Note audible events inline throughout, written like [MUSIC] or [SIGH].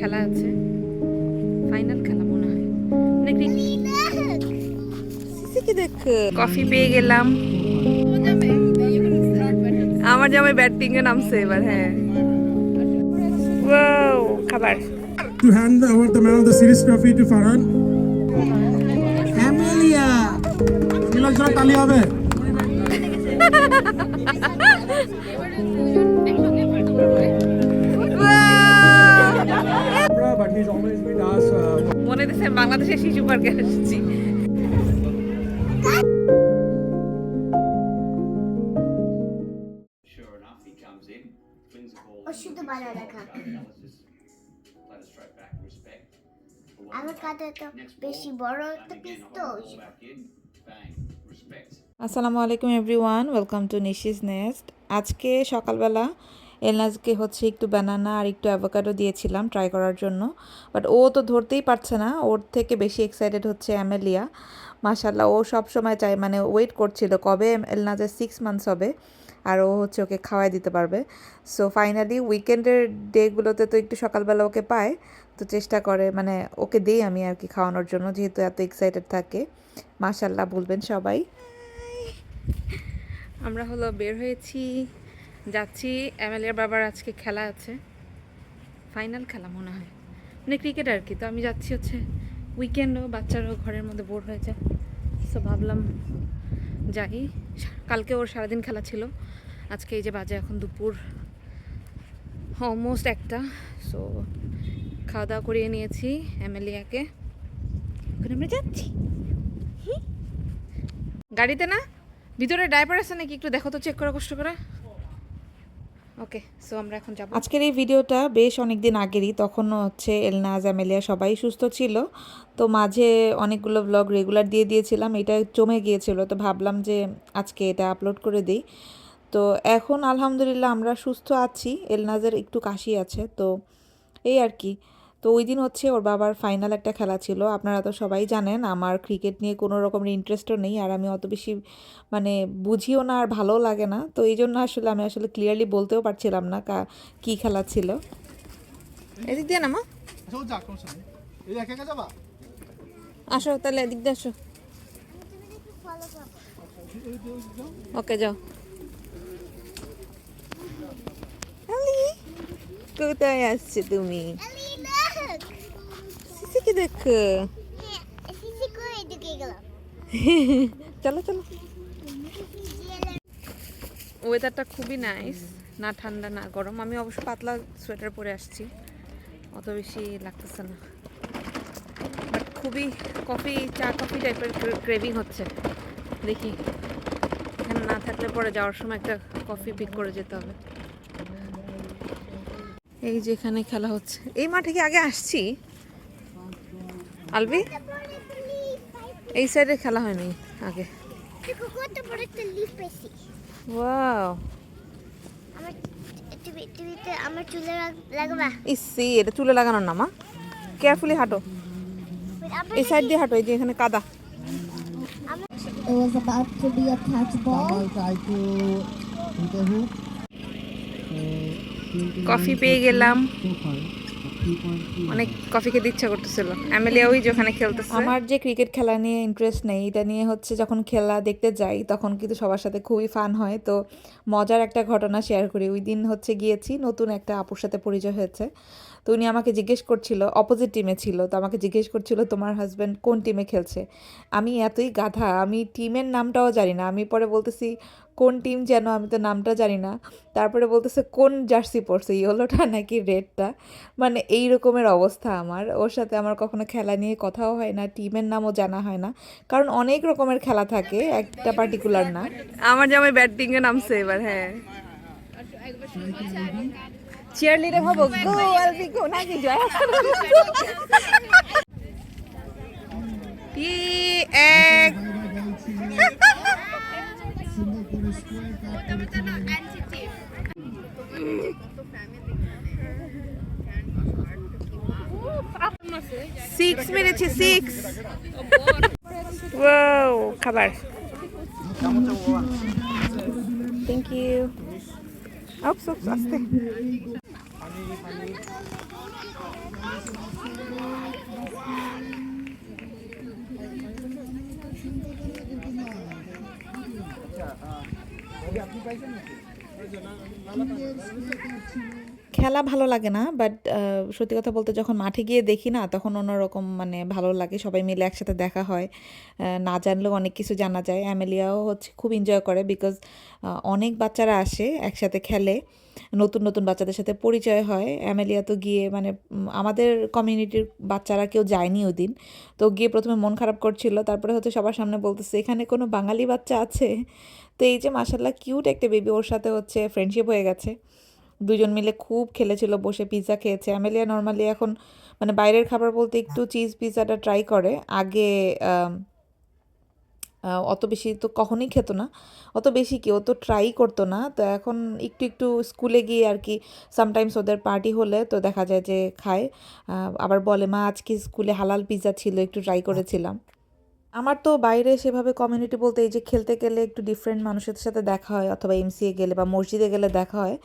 খেলা আছে। ফাইনাল খেলা মনে হয়। দেখ। কফি পেয়ে গেলাম। আমার জামাই ব্যাটিং এ নামছে এবার হ্যাঁ। খাবার। To hand over the man of the series trophy to Farhan. Nilanjana তালি হবে। [LAUGHS] আসসালামু আলাইকুম everyone welcome to Nishi's Nest আজকে সকালবেলা এলনাজকে হচ্ছে একটু ব্যানানা আর একটু অ্যাভোকাডো দিয়েছিলাম ট্রাই করার জন্য। বাট ও তো ধরতেই পারছে না, ওর থেকে বেশি এক্সাইটেড হচ্ছে অ্যামেলিয়া। মাশাল্লাহ ও সব সময় চায় মানে ওয়েট করছিল কবে এলনাজের সিক্স মান্থস হবে, আর ও হচ্ছে ওকে খাওয়াই দিতে পারবে। সো ফাইনালি উইকেন্ডের ডেগুলোতে তো একটু সকালবেলা ওকে পায়, তো চেষ্টা করে মানে ওকে দেই আমি আর কি খাওয়ানোর জন্য, যেহেতু এত এক্সাইটেড থাকে। মাশাল্লাহ বলবেন সবাই। আমরা হলো বের হয়েছি। যাচ্ছি, এমএলএর বাবার আজকে খেলা আছে। ফাইনাল খেলা মনে হয়। মানে ক্রিকেট আর কি। তো আমি যাচ্ছি হচ্ছে উইকেন্ডও বাচ্চারাও ঘরের মধ্যে বোর হয়ে যায়। সো ভাবলাম যাই। কালকে ওর সারাদিন খেলা ছিল। আজকে এই যে বাজে এখন দুপুর অলমোস্ট একটা। সো খাওয়া দাওয়া করিয়ে নিয়েছি এমএলএকে ওখানে আমরা যাচ্ছি। গাড়িতে না? ভিতরে ড্রাইভার আছে নাকি? একটু দেখো তো চেক করা, কষ্ট করে। ওকে সো আমরা এখন যাব। আজকের এই ভিডিওটা বেশ অনেক দিন আগেরই তখন হচ্ছে এলনাজ আমেলিয়া সবাই সুস্থ ছিল। তো মাঝে অনেকগুলো ব্লগ রেগুলার দিয়ে দিয়েছিলাম, এটা জমে গিয়েছিল, তো ভাবলাম যে আজকে এটা আপলোড করে দিই। তো এখন আলহামদুলিল্লাহ আমরা সুস্থ আছি, এলনাজের একটু কাশি আছে, তো এই আর কি। তো ওই দিন হচ্ছে ওর বাবার ফাইনাল একটা খেলা ছিল। আপনারা তো সবাই জানেন আমার ক্রিকেট নিয়ে কোনো রকমের ইন্টারেস্টও নেই আর আমি অত বেশি মানে বুঝিও না আর ভালোও লাগে না। তো এই জন্য আসলে আমি আসলে ক্লিয়ারলি বলতেও পারছিলাম না কা কী খেলা ছিল। এদিক দিয়ে না মা আসো তাহলে এদিক দিয়ে আসো। ওকে যাও। কোথায় আসছে তুমি? দেখো চলো চলো ওয়েদারটা খুবই নাইস না ঠান্ডা, না গরম। আমি অবশ্য পাতলা সোয়েটার পরে আসছি। অত বেশি লাগতেছে না। বাট খুবই কফি চা কফি টাইপের ক্রেভিং হচ্ছে। দেখি। এখানে না থাকলে পরে যাওয়ার সময় একটা কফি পিক করে যেতে হবে। এই যে এখানে খেলা হচ্ছে। এই মাঠে কি আগে আসছি? আলবি? এই সাইডে খেলা হয়নি আগে। ওয়াও আমার চুলে ইসি এটা চুলে লাগানোর না মা। কেয়ারফুলি হাঁটো। এই সাইড দিয়ে হাঁটো এই যে এখানে কাদা। It was about to be a catch ball. Coffee পেয়ে গেলাম। অনেক কফি খেতে ইচ্ছা করতেছিল। অ্যামেলিয়া ওই যে ওখানে খেলতেছে। আমার যে ক্রিকেট খেলা নিয়ে ইন্টারেস্ট নেই, এটা নিয়ে হচ্ছে যখন খেলা দেখতে যাই, তখন কিন্তু সবার সাথে খুবই ফান হয়। তো মজার একটা ঘটনা শেয়ার করি। ওই দিন হচ্ছে গিয়েছি, নতুন একটা আপুর সাথে পরিচয় হয়েছে। তো উনি আমাকে জিজ্ঞেস করছিল অপোজিট টিমে ছিল। তো আমাকে জিজ্ঞেস করছিল, তোমার হাজব্যান্ড কোন টিমে খেলছে? আমি এতই গাধা, আমি টিমের নামটাও জানি না। আমি পরে বলতেছি কোন টিম যেন আমি তো নামটা জানি না। তারপরে বলতেছে কোন জার্সি পরছে ইয়েলোটা নাকি রেডটা মানে এই রকমের অবস্থা আমার। ওর সাথে আমার কখনো খেলা নিয়ে কথাও হয় না টিমের নামও জানা হয় না। কারণ অনেক রকমের খেলা থাকে একটা পার্টিকুলার না। আমার জামাই ব্যাটিং এ নামছে এবার হ্যাঁ। চেয়ার লিডার হব গো আলবি গো নাকি জয় এক সিক্স মেরেছে সিক্স ওয়াও খাবার থ্যাংক ইউ আপস আপস আস্তে খেলা ভালো লাগে না বাট সত্যি কথা বলতে যখন মাঠে গিয়ে দেখি না, তখন অন্যরকম মানে ভালো লাগে, সবাই মিলে একসাথে দেখা হয়। না জানলেও অনেক কিছু জানা যায়। অ্যামেলিয়াও হচ্ছে খুব এনজয় করে বিকজ অনেক বাচ্চারা আসে একসাথে খেলে, নতুন নতুন বাচ্চাদের সাথে পরিচয় হয়। অ্যামেলিয়া তো গিয়ে মানে আমাদের কমিউনিটির বাচ্চারা কেউ যায়নি ওই দিন তো গিয়ে প্রথমে মন খারাপ করছিল, তারপরে হচ্ছে সবার সামনে বলতেছে, এখানে কোনো বাঙালি বাচ্চা আছে? তো এই যে মাসাল্লাহ কিউট একটা বেবি ওর সাথে হচ্ছে ফ্রেন্ডশিপ হয়ে গেছে। দুজন মিলে খুব খেলেছিল, বসে পিৎজা খেয়েছে। অ্যামেলিয়া নর্মালি এখন মানে বাইরের খাবার বলতে একটু চিজ পিৎজাটা ট্রাই করে। আগে অত বেশি তো কখনোই খেত না। অত বেশি কি, ও তো ট্রাই করতো না। তো এখন একটু একটু স্কুলে গিয়ে আর কি সামটাইমস ওদের পার্টি হলে তো দেখা যায় যে খায়। আবার বলে, মা, আজকে স্কুলে হালাল পিৎজা ছিল, একটু ট্রাই করেছিলাম। আমার তো বাইরে সেভাবে কমিউনিটি বলতে এই যে খেলতে গেলে একটু ডিফারেন্ট মানুষের সাথে দেখা হয়, অথবা এমসিএ গেলে বা মসজিদে গেলে দেখা হয়।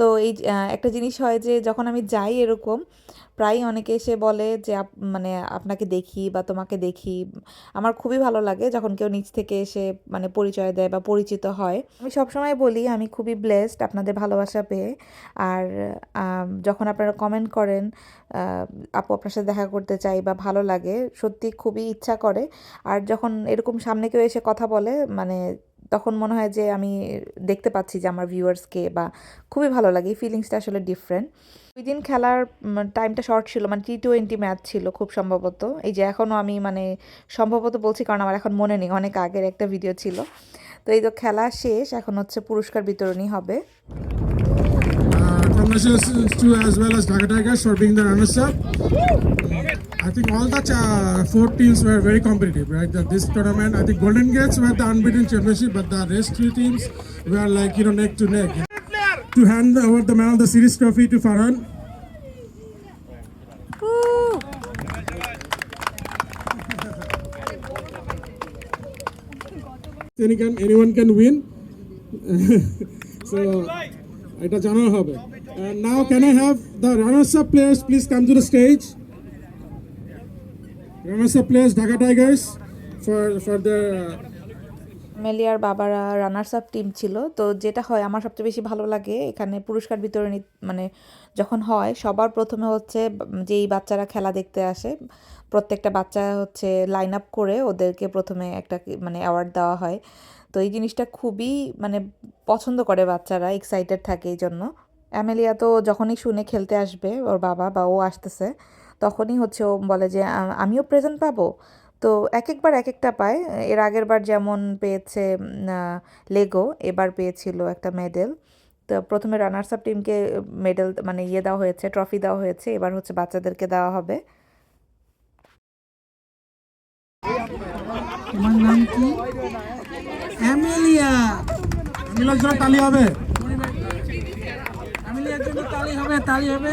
তো এই একটা জিনিস হয় যে যখন আমি যাই এরকম প্রায় অনেকে এসে বলে যে মানে আপনাকে দেখি বা তোমাকে দেখি। আমার খুবই ভালো লাগে যখন কেউ নিচ থেকে এসে মানে পরিচয় দেয় বা পরিচিত হয়। আমি সবসময় বলি, আমি খুবই ব্লেসড আপনাদের ভালোবাসা পেয়ে। আর যখন আপনারা কমেন্ট করেন আপু, আপনার সাথে দেখা করতে চাই বা ভালো লাগে। সত্যি খুবই ইচ্ছা করে। আর যখন এরকম সামনে কেউ এসে কথা বলে মানে তখন মনে হয় যে আমি দেখতে পাচ্ছি যে আমার ভিউয়ার্সকে বা খুবই ভালো লাগে। এই ফিলিংসটা আসলে ডিফারেন্ট ওই দিন খেলার টাইমটা শর্ট ছিল মানে টি টোয়েন্টি ম্যাচ ছিল খুব সম্ভবত। এই যে এখনও আমি মানে সম্ভবত বলছি কারণ আমার এখন মনে নেই অনেক আগের একটা ভিডিও ছিল। তো এই তো খেলা শেষ এখন হচ্ছে পুরস্কার বিতরণী হবে। Uh, congratulations to as well as Dhaka Tigers for being the runners up. I think all the uh, four teams were very competitive, right? That this tournament, I think Golden Gates were the unbeaten championship, but the rest three teams were like, you know, neck to neck. To hand over the man of the series trophy to Farhan. Woo! Anyone, anyone can win. [LAUGHS] so, it is. And now, can I have the runners-up players please come to the stage? Runners up players dhaka tigers, for for the মেলিয়ার বাবারা runners up team ছিল। তো যেটা হয়, আমার সবচেয়ে বেশি ভালো লাগে, এখানে পুরস্কার বিতরণী মানে যখন হয়, সবার প্রথমে হচ্ছে, যেই বাচ্চারা খেলা দেখতে আসে, প্রত্যেকটা বাচ্চা হচ্ছে লাইন আপ করে ওদেরকে প্রথমে একটা মানে অ্যাওয়ার্ড দেওয়া হয়। তো এই জিনিসটা খুবই মানে পছন্দ করে বাচ্চারা এক্সাইটেড থাকে এই জন্য। অ্যামেলিয়া তো যখনই শুনে খেলতে আসবে, ওর বাবা বা ও আসতেছে তখনই হচ্ছে ও বলে যে আমিও প্রেজেন্ট পাবো। তো এক একবার এক একটা পায়। এর আগের বার যেমন পেয়েছে লেগো এবার পেয়েছিল একটা মেডেল তো প্রথমে রানার্স আপ টিমকে মেডেল মানে ইয়ে দেওয়া হয়েছে ট্রফি দেওয়া হয়েছে। এবার হচ্ছে বাচ্চাদেরকে দেওয়া হবে। তালি হবে তালি হবে।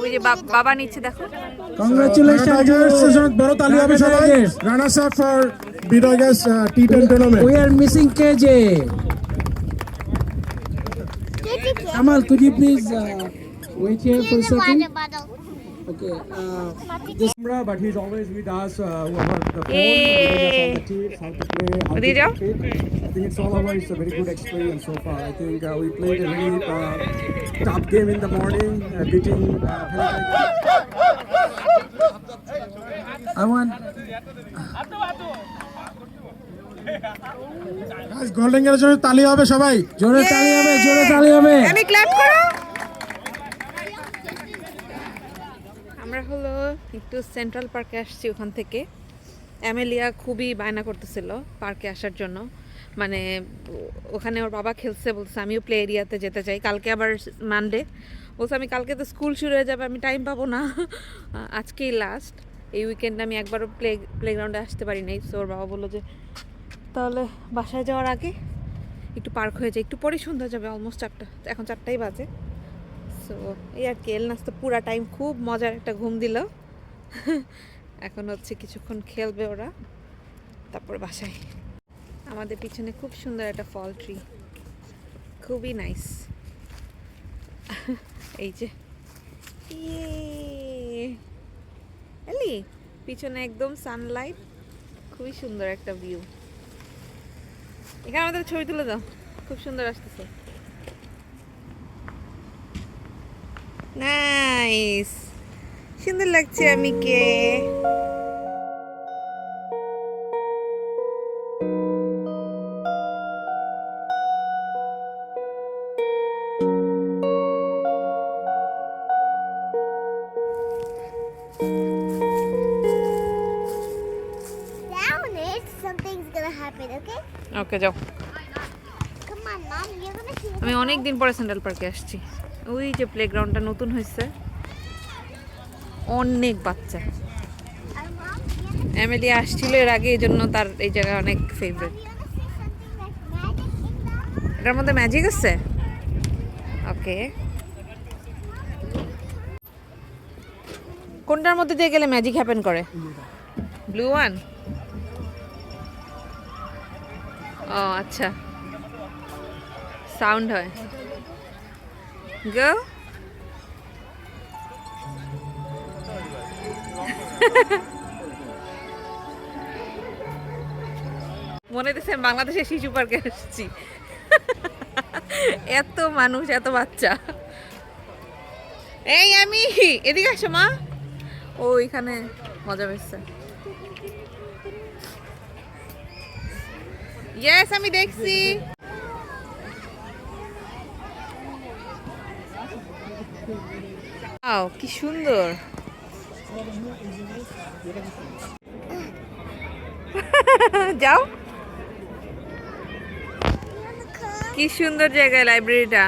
ওই যে বাবা নিচ্ছে দেখো কংগ্রাচুলেশন tigers বড় তালি হবে সবাই runners up for b tigers uh, t10 tournament We are missing KJ. Kamal, could you please uh, wait here for a second? Uh, Camera, but he's always with us uh, over the phone, all the tips, how to play, how to I think it's all over. It's a very good experience so far. I think uh, we played a really uh, tough game in the morning, uh, beating uh, I want. Guys, golden গেটের জন্য তালি হবে সবাই জোরে তালি হবে জোরে তালি হবে আমি ক্ল্যাপ করো আমরা হলো একটু সেন্ট্রাল পার্কে আসছি ওখান থেকে। অ্যামেলিয়া খুবই বায়না করতেছিল পার্কে আসার জন্য। মানে ওখানে ওর বাবা খেলছে বলছে, আমিও প্লে এরিয়াতে যেতে চাই। কালকে আবার মানডে বলছে, আমি কালকে তো স্কুল শুরু হয়ে যাবে, আমি টাইম পাবো না। আজকেই লাস্ট এই উইকেন্ডে আমি একবারও প্লে প্লেগ্রাউন্ডে আসতে পারি নাই। সো ওর বাবা বলল যে, তাহলে বাসায় যাওয়ার আগে একটু পার্ক হয়ে যায় একটু পরেই সন্ধ্যা যাবে অলমোস্ট চারটা। এখন চারটাই বাজে। সো এই আর কি এলনাস তো পুরা টাইম খুব মজার একটা ঘুম দিল। [LAUGHS] এখন হচ্ছে কিছুক্ষণ খেলবে ওরা, তারপর বাসায়। আমাদের পিছনে খুব সুন্দর একটা ফল ট্রি খুবই নাইস [LAUGHS] এই যে। ইয়ে। এলি, পিছনে একদম সানলাইট খুবই সুন্দর একটা ভিউ এখানে আমাদের ছবি তুলে দাও। খুব সুন্দর আসতেছে। নাইস সুন্দর লাগছে আমি কে Down it, something's gonna happen, okay? ওকে যাও Come on, mom, you're gonna see. আমি অনেক দিন পরে সেন্ট্রাল পার্কে আসছি ওই যে প্লেগ্রাউন্ডটা নতুন হয়েছে অনেক বাচ্চা। এমএলএ আসছিল এর আগে, এই জন্য তার এই জায়গা অনেক ফেভারিট. এটার মধ্যে ম্যাজিক আছে? ওকে কোনটার মধ্যে দিয়ে গেলে ম্যাজিক হ্যাপেন করে? ব্লু ওয়ান ও আচ্ছা। সাউন্ড হয়। গো মনে হচ্ছে বাংলাদেশের শিশু পার্কে আসছি। এত মানুষ, এত বাচ্চা। এই আমি, এদিকে আসো মা। ও এখানে মজা পেয়েছে। ইয়েস আমি দেখছি। কি সুন্দর। [LAUGHS] যাও। কি সুন্দর জায়গায় লাইব্রেরিটা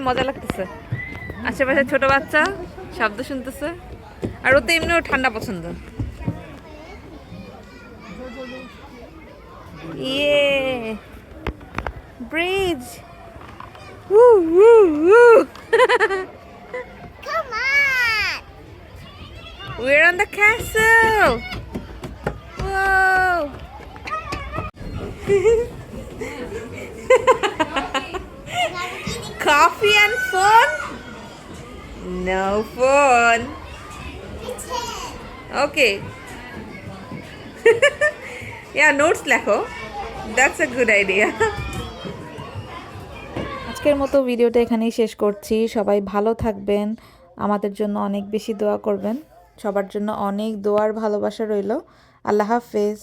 মজা লাগতেছে আশেপাশে ছোট বাচ্চা শব্দ শুনতেছে আর ওতে তো এমনিও ঠান্ডা পছন্দ ইয়ে bridge Woo, woo, woo. Come on! We're on the castle. Whoa. [LAUGHS] Coffee and phone? No phone. Okay. [LAUGHS] yeah, notes লেখো. That's a good idea. আজকের মতো ভিডিওটা এখানেই শেষ করছি সবাই ভালো থাকবেন আমাদের জন্য অনেক বেশি দোয়া করবেন সবার জন্য অনেক দোয়ার ভালোবাসা রইল আল্লাহ হাফেজ